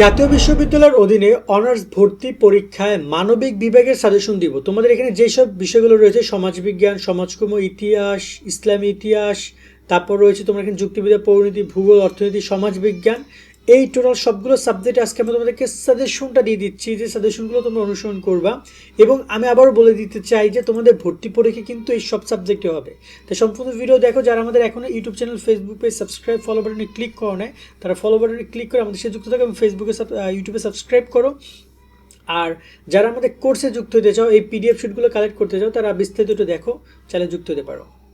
জাতীয় বিশ্ববিদ্যালয়ের অধীনে অনার্স ভর্তি পরীক্ষায় মানবিক বিভাগের সাজেশন দিব। তোমাদের এখানে যেসব বিষয়গুলো রয়েছে, সমাজবিজ্ঞান, সমাজকর্ম, ইতিহাস, ইসলামী ইতিহাস, তারপর রয়েছে তোমার এখানে যুক্তিবিদ্যা পরিণতি ভূগোল, অর্থনীতি, সমাজবিজ্ঞান এই টোটাল সবগুলো সাবজেক্ট আজকে আমি তোমাদেরকে সাজেশনটা দিয়ে দিচ্ছি, যে সাজেশনগুলো তোমরা অনুসরণ করবা। এবং আমি আবারও বলে দিতে চাই যে তোমাদের ভর্তি পরীক্ষা কিন্তু এই সব সাবজেক্টে হবে। তো সম্পূর্ণ ভিডিও দেখো, যারা আমাদের এখনও YouTube channel Facebook page subscribe follow বাটনে ক্লিক করো নেয় তারা ফলো বাটনে ক্লিক করে আমাদের সাথে যুক্ত থাকো এবং ফেসবুকে ইউটিউবে সাবস্ক্রাইব করো। আর যারা আমাদের কোর্সে যুক্ত হতে চাও, এই পিডিএফ শিটগুলো কালেক্ট করতে চাও, তারা বিস্তারিত দেখো চ্যানেল যুক্ত হতে পারো।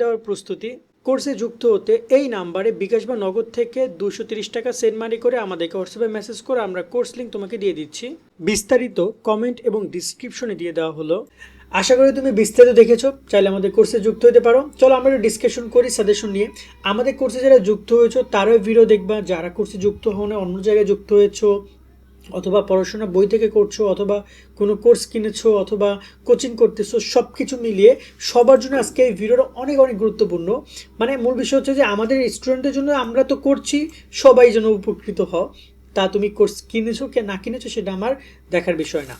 দেওয়ার প্রস্তুতি কোর্সে যুক্ত হতে এই নাম্বারে বিকাশ বা নগদ থেকে দুশো তিরিশ টাকা সেন্ড মানি করে আমাদেরকে হোয়াটসঅ্যাপে মেসেজ করে আমরা কোর্স লিঙ্ক তোমাকে দিয়ে দিচ্ছি। বিস্তারিত কমেন্ট এবং ডিসক্রিপশনে দিয়ে দেওয়া হলো। আশা করি তুমি বিস্তারিত দেখেছ, চাইলে আমাদের কোর্সে যুক্ত হতে পারো। চলো আমরা একটু ডিসকাশন করি সাজেশন নিয়ে। আমাদের কোর্সে যারা যুক্ত হয়েছো, তারাও ভিডিও দেখবা। যারা কোর্সে যুক্ত হও না, অন্য জায়গায় যুক্ত হয়েছো অথবা পড়াশোনা বই থেকে করছ, অথবা কোনো কোর্স কিনেছো, অথবা কোচিং করতেছো সব কিছু মিলিয়ে সবার জন্য আজকে এই ভিডিওটা অনেক অনেক গুরুত্বপূর্ণ। মানে মূল বিষয় হচ্ছে যে আমাদের স্টুডেন্টের জন্য আমরা তো করছি, সবাই যেন উপকৃত হও। তা তুমি কোর্স কিনেছো কে না কিনেছো সেটা আমার দেখার বিষয় না।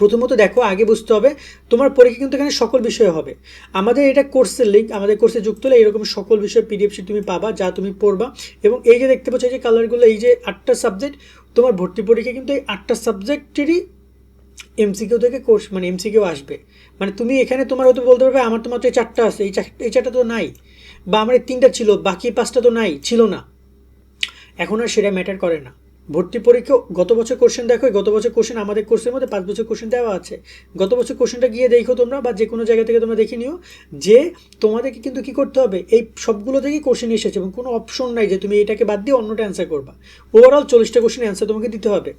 প্রথমত দেখো, আগে বুঝতে হবে তোমার পরীক্ষা কিন্তু এখানে সকল বিষয় হবে। আমাদের এটা কোর্সের লিঙ্ক আমাদের কোর্সে যুক্ত হলে এরকম সকল বিষয় পিডিএফ তুমি পাবা, যা তুমি পড়বা। এবং এই যে দেখতে পাচ্ছ, এই যে কালারগুলো এই যে আটটা সাবজেক্ট তোমার ভর্তি পরীক্ষা কিন্তু এই আটটা সাবজেক্টেরই এমসিকিউ থেকে কোর্স মানে এমসিকিউ আসবে। মানে তুমি এখানে তোমার হয়তো বলতে পারবে, আমার তো মাত্র এই চারটা আছে, এই চার, এই চারটা তো নাই। বা, আমার এই তিনটা ছিল, বাকি পাঁচটা তো নাই, ছিল না। এখন আর সেটা ম্যাটার করে না। ভর্তি পরীক্ষা, গত বছর কোশ্চেন দেখো গত বছর কোশ্চেন আমাদের কোর্সের মধ্যে পাঁচ বছর কোশ্চেন দেওয়া আছে। গত বছর কোশ্চেনটা গিয়ে দেখো তোমরা বা যে কোনো জায়গা থেকে তোমরা দেখে নিও যে তোমাদেরকে কিন্তু কি করতে হবে? এই সবগুলো থেকেই কোশ্চেন এসেছে এবং কোনো অপশন নাই যে তুমি এটাকে বাদ দিয়ে অন্যটা অ্যান্সার করবা। ওভারঅল চল্লিশটা কোশ্চেন অ্যান্সার তোমাকে দিতে হবে।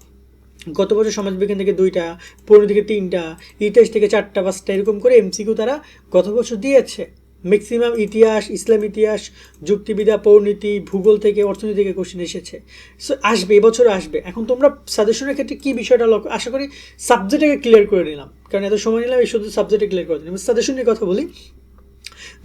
গত বছর সমাজবিজ্ঞান থেকে দুইটা পনেরো থেকে তিনটা ইতিহাস থেকে চারটা, পাঁচটা, এরকম করে এমসিকিউ তারা গত বছর দিয়েছে। ম্যাক্সিমাম ইতিহাস, ইসলাম ইতিহাস যুক্তিবিদা পৌনীতি ভূগোল থেকে অর্থনীতি থেকে কোশ্চেন এসেছে। সো আসবে, এবছর আসবে। এখন তোমরা সাজেশনের ক্ষেত্রে কী বিষয়টা লক্ষ্য আশা করি সাবজেক্টটাকে ক্লিয়ার করে নিলাম। কারণ এত সময় নিলাম, এই শুধু সাবজেক্টে ক্লিয়ার করে দিলাম। সাজেশন নিয়ে কথা বলি।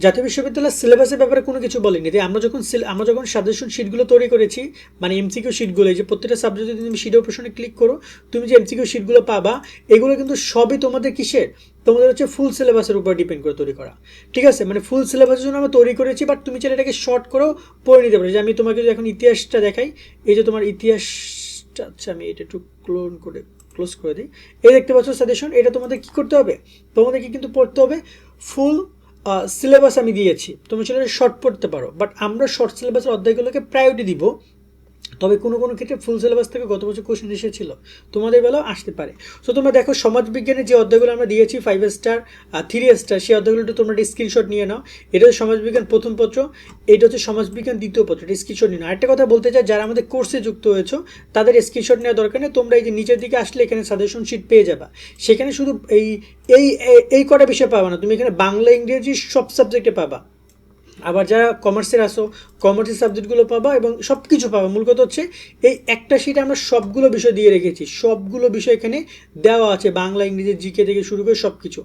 জাতীয় বিশ্ববিদ্যালয়ের সিলেবাসের ব্যাপারে কোনো কিছু বলেনি তাই আমরা যখন আমরা যখন সাজেশন শিটগুলো তৈরি করেছি মানে এমসিকিউ শিটগুলো এই যে প্রত্যেকটা সাবজেক্টে তুমি শিট অপারেশনে ক্লিক করো, তুমি যে এমসিকিউ শিটগুলো পাবা, এগুলো কিন্তু সবই তোমাদের কিসের? তোমাদের হচ্ছে ফুল সিলেবাসের উপর ডিপেন্ড করে তৈরি করা। ঠিক আছে? মানে ফুল সিলেবাসের জন্য আমরা তৈরি করেছি বাট তুমি চাইলে এটাকে শর্ট করেও পড়ে নিতে পারো। যে আমি তোমাকে যদি এখন ইতিহাসটা দেখাই, এই যে তোমার ইতিহাসটা আচ্ছা আমি এটা একটু ক্লোন করে ক্লোজ করে দিই। এই দেখতে পাচ্ছ সাজেশন এটা তোমাদের কী করতে হবে? তোমাদেরকে কিন্তু পড়তে হবে ফুল সিলেবাস আমি দিয়েছি। তুমি সেটা শর্ট পড়তে পারো। বাট আমরা শর্ট সিলেবাসের অধ্যায়গুলোকে প্রায়োরিটি দিব। তবে কোনো কোনো ক্ষেত্রে ফুল সিলেবাস থেকে গত বছর কোশ্চেন এসেছিল। তোমাদের বেলাও আসতে পারে। সো তোমরা দেখো সমাজবিজ্ঞানের যে অধ্যায়গুলো আমরা দিয়েছি ফাইভ স্টার থ্রি স্টার সেই অধ্যায়গুলো তোমরা একটা স্ক্রিনশট নিয়ে নাও। এটা হচ্ছে সমাজবিজ্ঞান প্রথম পত্র, এটা হচ্ছে সমাজবিজ্ঞান দ্বিতীয় পত্র এটা স্ক্রিনশট নিয়ে নাও। একটা কথা বলতে চাই, যারা আমাদের কোর্সে যুক্ত হয়েছো, তাদের স্ক্রিনশট নেওয়া দরকার নেই। তোমরা এই যে নিচের দিকে আসলে এখানে সাজেশন শিট পেয়ে যাবা। সেখানে শুধু এই এই এই কটা বিষয় পাবা না, তুমি এখানে বাংলা, ইংরেজি সব সাবজেক্টে পাবা। আবার যারা কমার্সের আসো কমার্সের সাবজেক্টগুলো পাবা এবং সব কিছু পাবা। মূল কথা হচ্ছে, এই একটা শিটে আমরা সবগুলো বিষয় দিয়ে রেখেছি। সবগুলো বিষয় এখানে দেওয়া আছে, বাংলা, ইংরেজি জিকে থেকে শুরু করে সব কিছু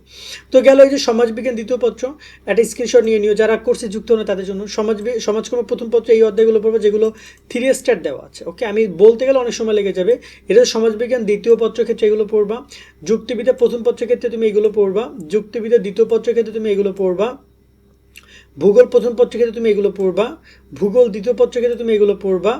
তো গেল এই যে সমাজবিজ্ঞান দ্বিতীয় পত্র, একটা স্ক্রিনশট নিয়ে নিও। যারা কোর্সে যুক্ত হন তাদের জন্য সমাজ সমাজকর্ম প্রথম পত্র এই অধ্যায়গুলো পড়বে, যেগুলো থ্রি স্টার দেওয়া আছে ওকে আমি বলতে গেলে অনেক সময় লেগে যাবে। এটা সমাজবিজ্ঞান দ্বিতীয় পত্রের ক্ষেত্রে এগুলো পড়বা। যুক্তিবিদ্যা প্রথম পত্রের ক্ষেত্রে তুমি এগুলো পড়বা। যুক্তিবিদ্যা দ্বিতীয় পত্রের ক্ষেত্রে তুমি এগুলো পড়বা। ভূগোল প্রথম পত্রিকাতে তুমি এগুলো পড়বা, ভূগোল দ্বিতীয় পত্রিকাতে তুমি এগুলো পড়বা,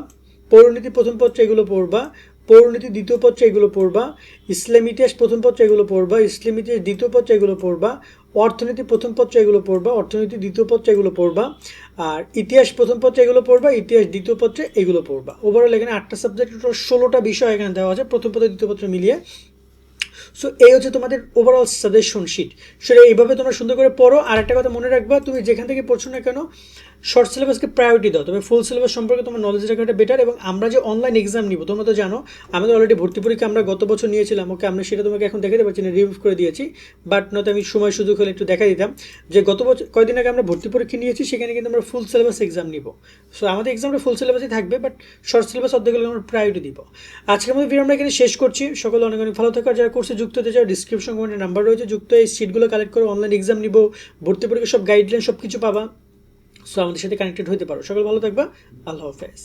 পৌরনীতি প্রথম পত্রে এগুলো পড়বা, পৌরনীতি দ্বিতীয় পত্রে এগুলো পড়বা, ইসলাম ইতিহাস প্রথম পত্রে এগুলো পড়বা, ইসলাম ইতিহাস দ্বিতীয় পত্রে এগুলো পড়বা, অর্থনীতি প্রথম পত্রে এগুলো পড়বা, অর্থনীতি দ্বিতীয় পত্রে এগুলো পড়বা, আর ইতিহাস প্রথম পত্রে এগুলো পড়বা, ইতিহাস দ্বিতীয় পত্রে এগুলো পড়বা। ওভারঅল এখানে আটটা সাবজেক্ট ষোলোটা বিষয় এখানে দেওয়া আছে, প্রথম পত্র, দ্বিতীয় পত্র মিলিয়ে। সো এই হচ্ছে তোমাদের ওভারঅল সাজেশন শিট সেটা এইভাবে তোমরা সুন্দর করে পড়ো। আর একটা কথা মনে রাখবা, তুমি যেখান থেকে পড়ছো না কেন শর্ট সিলেবাসকে প্রায়োরিটি দাও। তবে ফুল সিলেবাস সম্পর্কে তোমার নলেজ রাখাটা বেটার এবং আমরা যে অনলাইন এক্সাম নিব, তোমরা তো জানো আমাদের অলরেডি ভর্তি পরীক্ষা আমরা গত বছর নিয়েছিলাম, ওকে আমরা সেটা তোমাকে এখন দেখাতে পারছি না রিভিউ করে দিয়েছি বাট নয়তো আমি সময় সুযোগ হলে একটু দেখা দিতাম যে গত বছর কয়দিন আগে আমরা ভর্তি পরীক্ষা নিয়েছি, সেখানে কিন্তু আমরা ফুল সিলেবাস এক্সাম নিব। সো আমাদের এক্সামটা ফুল সিলেবাসই থাকবে বাট শর্ট সিলেবাস অর্ধেকগুলো আমরা প্রায়োরিটি দিব। আজকের মধ্যে আমরা এখানে শেষ করছি। সকলে অনেক অনেক ভালো থাকার যারা কোর্সে যুক্ত হতে চাও ডিসক্রিপশন কমেন্টে নাম্বার রয়েছে, যুক্ত এই সিটগুলো কালেক্ট করে অনলাইন এক্সাম নিব, ভর্তি পরীক্ষা সব গাইডলাইন সব কিছু পাবা। সো আমাদের সাথে কানেক্টেড হতে পারো। সকল ভালো থাকবা। আল্লাহ হাফেজ।